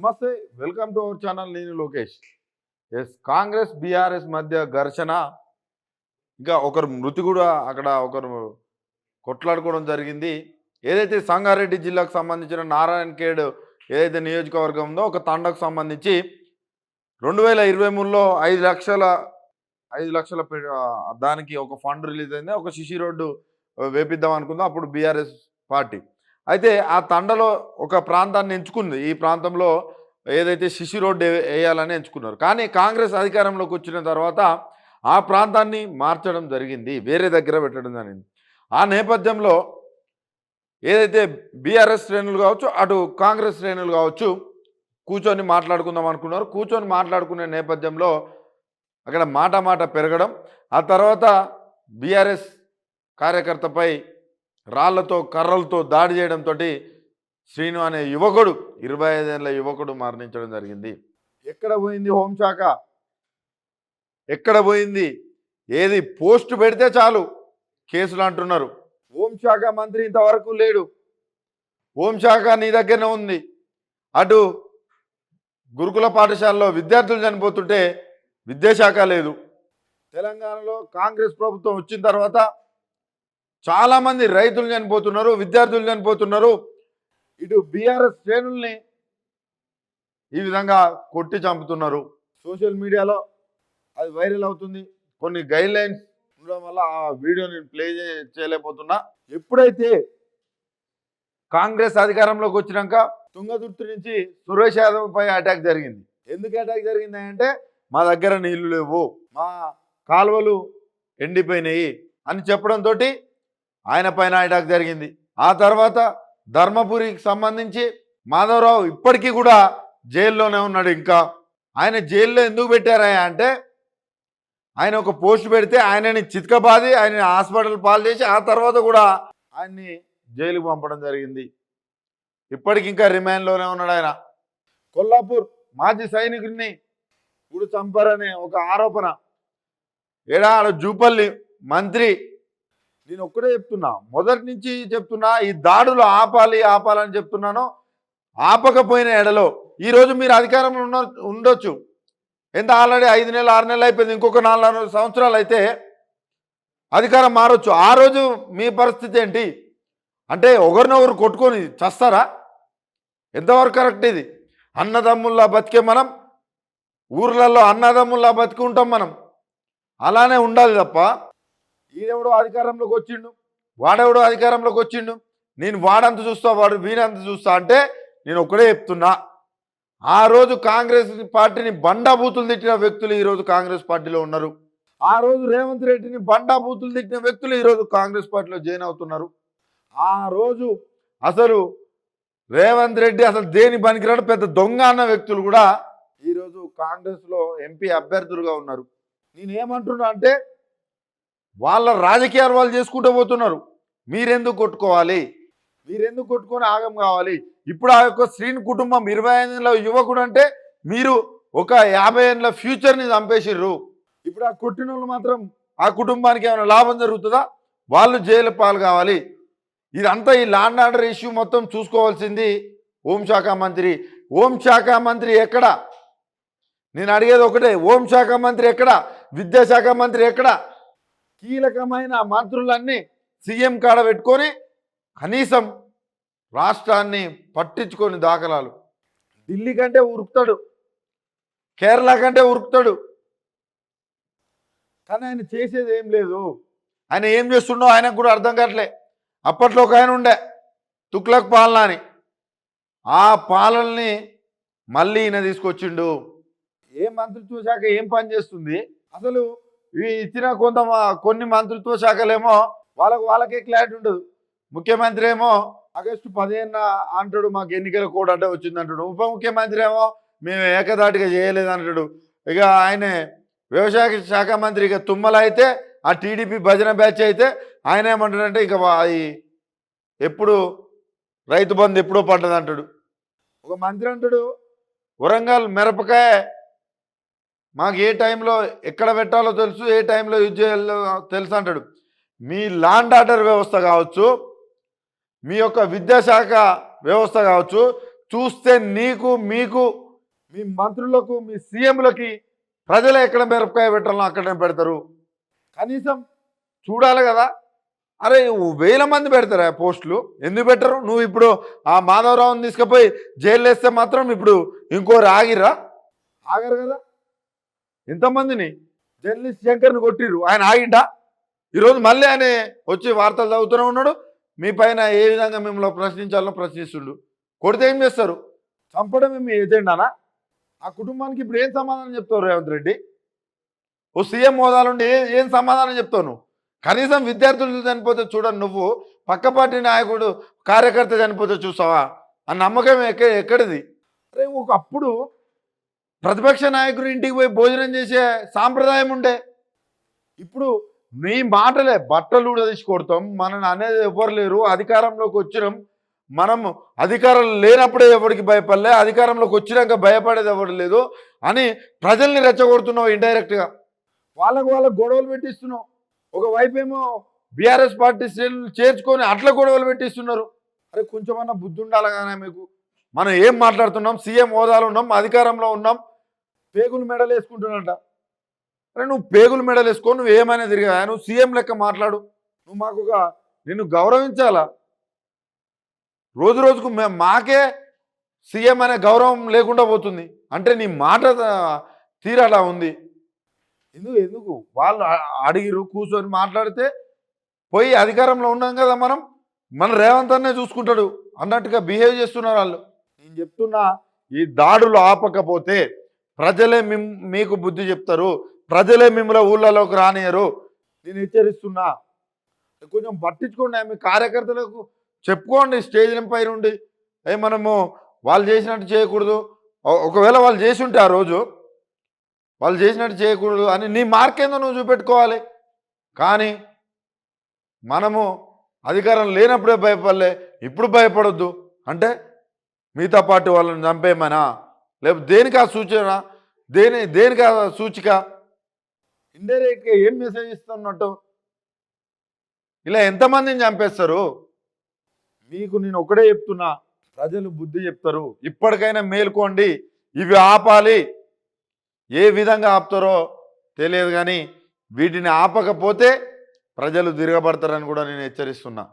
నమస్తే welcome to our channel. నేను Lokesh. Yes Congress BRS మధ్య ఘర్షణ. ఇంకా ఒకరు మృతి కూడా అక్కడ ఒకరు కొట్లాడుకోవడం జరిగింది. ఏదైతే సంగారెడ్డి జిల్లాకు సంబంధించిన నారాయణ ఖేడ్ ఏదైతే నియోజకవర్గం ఉందో ఒక తండకు సంబంధించి రెండు వేల ఇరవై మూడులో ఐదు లక్షల ఐదు లక్షల దానికి ఒక ఫండ్ రిలీజ్ అయింది. ఒక శిశి రోడ్డు వేపిద్దాం అనుకుందాం. అప్పుడు బీఆర్ఎస్ పార్టీ. అయితే ఆ తండలో ఒక ప్రాంతాన్ని ఎంచుకుంది. ఈ ప్రాంతంలో ఏదైతే శిశు రోడ్డు వేయాలని ఎంచుకున్నారు. కానీ కాంగ్రెస్ అధికారంలోకి వచ్చిన తర్వాత ఆ ప్రాంతాన్ని మార్చడం జరిగింది. వేరే దగ్గర పెట్టడం జరిగింది. ఆ నేపథ్యంలో ఏదైతే బీఆర్ఎస్ శ్రేణులు కావచ్చు అటు కాంగ్రెస్ శ్రేణులు కావచ్చు కూర్చొని మాట్లాడుకుందాం అనుకున్నారు. కూర్చొని మాట్లాడుకునే నేపథ్యంలో అక్కడ మాట మాట పెరగడం ఆ తర్వాత బీఆర్ఎస్ కార్యకర్తపై రాళ్ళతో కర్రలతో దాడి చేయడంతో శ్రీను అనే యువకుడు ఇరవై ఐదేళ్ళ యువకుడు మరణించడం జరిగింది. ఎక్కడ పోయింది హోంశాఖ ఎక్కడ పోయింది? ఏది పోస్ట్ పెడితే చాలు కేసులు అంటున్నారు. హోంశాఖ మంత్రి ఇంతవరకు లేడు. హోంశాఖ నీ దగ్గరనే ఉంది. అటు గురుకుల పాఠశాలలో విద్యార్థులు చనిపోతుంటే విద్యాశాఖ లేదు. తెలంగాణలో కాంగ్రెస్ ప్రభుత్వం వచ్చిన తర్వాత చాలామంది రైతులు చనిపోతున్నారు విద్యార్థులు చనిపోతున్నారు. ఇటు బీఆర్ఎస్ శ్రేణుల్ని ఈ విధంగా కొట్టి చంపుతున్నారు. సోషల్ మీడియాలో అది వైరల్ అవుతుంది. కొన్ని గైడ్ లైన్స్ ఉండడం వల్ల ఆ వీడియో నేను ప్లే చేయలేకపోతున్నా. ఎప్పుడైతే కాంగ్రెస్ అధికారంలోకి వచ్చినాక తుంగతుర్తి నుంచి సురేష్ యాదవ్ పై అటాక్ జరిగింది. ఎందుకు అటాక్ జరిగింది అంటే మా దగ్గర నీళ్ళు లేవు మా కాలువలు ఎండిపోయినాయి అని చెప్పడంతో ఆయన పైన అటాక్ జరిగింది. ఆ తర్వాత ధర్మపురికి సంబంధించి మాధవరావు ఇప్పటికీ కూడా జైల్లోనే ఉన్నాడు. ఇంకా ఆయన జైల్లో ఎందుకు పెట్టారయ్యా అంటే ఆయన ఒక పోస్ట్ పెడితే ఆయనని చితకబాది ఆయన హాస్పిటల్ పాలు చేసి ఆ తర్వాత కూడా ఆయన్ని జైలుకు పంపడం జరిగింది. ఇప్పటికి ఇంకా రిమాండ్లోనే ఉన్నాడు ఆయన. కొల్లాపూర్ మాజీ సైనికుడిని ఇప్పుడు చంపారనే ఒక ఆరోపణ. ఏడా జూపల్లి మంత్రి నేను ఒక్కడే చెప్తున్నా. మొదటి నుంచి చెప్తున్నా ఈ దాడులు ఆపాలి ఆపాలని చెప్తున్నాను. ఆపకపోయిన ఎడలో ఈరోజు మీరు అధికారంలో ఉన్న ఉండొచ్చు. ఎంత ఆల్రెడీ ఐదు నెలలు ఆరు నెలలు అయిపోయింది ఇంకొక నాలుగు సంవత్సరాలు అయితే అధికారం మారొచ్చు. ఆ రోజు మీ పరిస్థితి ఏంటి? అంటే ఒకరినొకరు కొట్టుకొని చస్తారా? ఎంతవరకు కరెక్ట్ ఇది? అన్నదమ్ముల్లా బతికే మనం ఊర్లలో అన్నదమ్ముల్లా బతికుంటాం మనం. అలానే ఉండాలి తప్ప ఈయనెవడో అధికారంలోకి వచ్చిండు? వాడెవడో అధికారంలోకి వచ్చిండు? నేను వాడంత చూస్తా వాడు వీడంత చూస్తా అంటే నేను ఒకడే చెప్తున్నా. ఆ రోజు కాంగ్రెస్ పార్టీని బండా బూతులు తిట్టిన వ్యక్తులు ఈరోజు కాంగ్రెస్ పార్టీలో ఉన్నారు. ఆ రోజు రేవంత్ రెడ్డిని బండా బూతులు తిట్టిన వ్యక్తులు ఈరోజు కాంగ్రెస్ పార్టీలో జాయిన్ అవుతున్నారు. ఆ రోజు అసలు రేవంత్ రెడ్డి అసలు దేని పనికిరాడు? పెద్ద దొంగ అన్న వ్యక్తులు కూడా ఈరోజు కాంగ్రెస్లో ఎంపీ అభ్యర్థులుగా ఉన్నారు. నేనేమంటున్నా అంటే వాళ్ళ రాజకీయాలు వాళ్ళు చేసుకుంటూ పోతున్నారు. మీరెందుకు కొట్టుకోవాలి? మీరెందుకు కొట్టుకొని ఆగం కావాలి? ఇప్పుడు ఆ యొక్క శ్రీని కుటుంబం ఇరవై ఐదుల యువకుడు అంటే మీరు ఒక యాభై ఏళ్ళ ఫ్యూచర్ని చంపేసిర్రు. ఇప్పుడు ఆ కొట్టిన వాళ్ళు మాత్రం ఆ కుటుంబానికి ఏమైనా లాభం జరుగుతుందా? వాళ్ళు జైలు పాలు కావాలి ఇదంతా ఈ ల్యాండ్ ఆర్డర్ ఇష్యూ మొత్తం చూసుకోవాల్సింది హోంశాఖ మంత్రి. హోంశాఖ మంత్రి ఎక్కడ? నేను అడిగేది ఒకటే హోంశాఖ మంత్రి ఎక్కడ? విద్యాశాఖ మంత్రి ఎక్కడ? కీలకమైన మంత్రులన్నీ సీఎం కాడ పెట్టుకొని కనీసం రాష్ట్రాన్ని పట్టించుకొని దాఖలాలు. ఢిల్లీ కంటే ఉరుకుతాడు. కేరళ కంటే ఉరుకుతాడు. కానీ ఆయన చేసేది ఏం లేదు. ఆయన ఏం చేస్తుండో ఆయనకు కూడా అర్థం కావట్లే. అప్పట్లో ఒక ఆయన ఉండే తుక్లక్ పాలన అని ఆ పాలనని మళ్ళీ ఈయన తీసుకొచ్చిండు. ఏ మంత్రి చూశాక ఏం పని చేస్తుంది? అసలు ఇచ్చిన కొంత మా- కొన్ని మంత్రిత్వ శాఖలేమో వాళ్ళకు వాళ్ళకే క్లారిటీ ఉండదు. ముఖ్యమంత్రి ఏమో ఆగస్టు పదిహేను అంటాడు మాకు ఎన్నికల కోడ్ అంటే వచ్చింది అంటాడు ఉప ముఖ్యమంత్రి ఏమో మేము ఏకదాటిగా చేయలేదు అంటాడు ఇక ఆయనే వ్యవసాయ శాఖ మంత్రి ఇక తుమ్మలైతే ఆ టీడీపీ భజన బ్యాచ్ అయితే ఆయన ఏమంటాడంటే ఇక ఎప్పుడు రైతు బంధు ఎప్పుడో పడ్డది అంటాడు ఒక మంత్రి అంటాడు వరంగల్ మిరపకాయ మాకు ఏ టైంలో ఎక్కడ పెట్టాలో తెలుసు ఏ టైంలో యూజ్ చేయాలో తెలుసు అంటాడు. మీ లాండ్ ఆర్డర్ వ్యవస్థ కావచ్చు మీ యొక్క విద్యాశాఖ వ్యవస్థ కావచ్చు చూస్తే నీకు మీకు మీ మంత్రులకు మీ సీఎంలకి ప్రజలు ఎక్కడ మిరపకాయ పెట్టాలో అక్కడనే పెడతారు. కనీసం చూడాలి కదా. అరే వేల మంది పెడతారు ఆ పోస్టులు? ఎందుకు పెట్టరు? నువ్వు ఇప్పుడు ఆ మాధవరావుని తీసుకుపోయి జైలు వేస్తే మాత్రం ఇప్పుడు ఇంకోరు ఆగిరా ఆగరు కదా. ఎంతమందిని జర్నలిస్ట్ శంకర్ని కొట్టిర్రు. ఆయన ఆగిండా? ఈరోజు మళ్ళీ ఆయన వచ్చి వార్తలు చదువుతూనే ఉన్నాడు. మీ పైన ఏ విధంగా మిమ్మల్ని ప్రశ్నించాలో ప్రశ్నిస్తుండు. కొడితే ఏం చేస్తారు? చంపడమే మీ ఏజెండానా ఆ కుటుంబానికి ఇప్పుడు ఏం సమాధానం చెప్తావు రేవంత్ రెడ్డి? ఓ సీఎం హోదాలుండి ఏ ఏం సమాధానం చెప్తావు నువ్వు? కనీసం విద్యార్థులు చనిపోతే చూడండి నువ్వు. పక్క పార్టీ నాయకుడు కార్యకర్త చనిపోతే చూసావా? ఆ నమ్మకం ఎక్క ఎక్కడిది? అరే ఒకప్పుడు ప్రతిపక్ష నాయకుడు ఇంటికి పోయి భోజనం చేసే సాంప్రదాయం ఉండే. ఇప్పుడు నీ మాటలే బట్టలు కూడా కొడతాం మనని అనేది ఎవరు లేరు. అధికారంలోకి వచ్చినాం. మనం అధికారం లేనప్పుడే ఎవరికి భయపడలే. అధికారంలోకి వచ్చినాక భయపడేది ఎవరు లేదు అని ప్రజల్ని రెచ్చగొడుతున్నావు ఇండైరెక్ట్గా వాళ్ళకు వాళ్ళకు గొడవలు పెట్టిస్తున్నావు ఒకవైపు ఏమో బీఆర్ఎస్ పార్టీ శ్రేణులు చేర్చుకొని అట్లా గొడవలు పెట్టిస్తున్నారు. అరే కొంచెమన్నా బుద్ధి ఉండాలి కానీ మీకు. మనం ఏం మాట్లాడుతున్నాం? సీఎం హోదాలో ఉన్నాం. అధికారంలో ఉన్నాం. పేగులు మెడలు వేసుకుంటున్నాడంట. అరే నువ్వు పేగులు మెడలు వేసుకో నువ్వు ఏమైనా తిరిగా నువ్వు సీఎం లెక్క మాట్లాడు. నువ్వు మాకు నిన్ను గౌరవించాలా? రోజు రోజుకు మేము మాకే సీఎం అనే గౌరవం లేకుండా పోతుంది. అంటే నీ మాట తీరలా ఉంది. ఎందుకు ఎందుకు? వాళ్ళు అడిగిరు కూర్చొని మాట్లాడితే పోయి అధికారంలో ఉన్నాం కదా మనం. మన రేవంత్ అన్నే చూసుకుంటాడు. అన్నట్టుగా బిహేవ్ చేస్తున్నారు వాళ్ళు. నేను చెప్తున్నా ఈ దాడులు ఆపకపోతే ప్రజలే మిమ్ మీకు బుద్ధి చెప్తారు. ప్రజలే మిమ్మల్ని ఊళ్ళలోకి రానియరు నేను హెచ్చరిస్తున్నా. కొంచెం పట్టించుకోండి. మీ కార్యకర్తలకు చెప్పుకోండి. స్టేజ్ పై నుండి ఏ మనము వాళ్ళు చేసినట్టు చేయకూడదు. ఒకవేళ వాళ్ళు చేసి ఉంటే ఆ రోజు. వాళ్ళు చేసినట్టు చేయకూడదు అని నీ మార్క్ ఏందో నువ్వు చూపెట్టుకోవాలి. కానీ మనము అధికారం లేనప్పుడే భయపడలే. ఇప్పుడు భయపడొద్దు. అంటే మిగతా పార్టీ వాళ్ళని చంపేయమనా? లేకపోతే దేనికి ఆ సూచన? దేని దేనికి ఆ సూచిక? ఇండైరెక్ట్గా ఏం మెసేజ్ ఇస్తున్నట్టు? ఇలా ఎంతమందిని చంపేస్తారు? మీకు నేను ఒకటే చెప్తున్నా ప్రజలు బుద్ధి చెప్తారు ఇప్పటికైనా మేల్కోండి ఇవి ఆపాలి. ఏ విధంగా ఆపుతారో తెలియదు కానీ వీటిని ఆపకపోతే ప్రజలు తిరగబడతారని కూడా నేను హెచ్చరిస్తున్నా.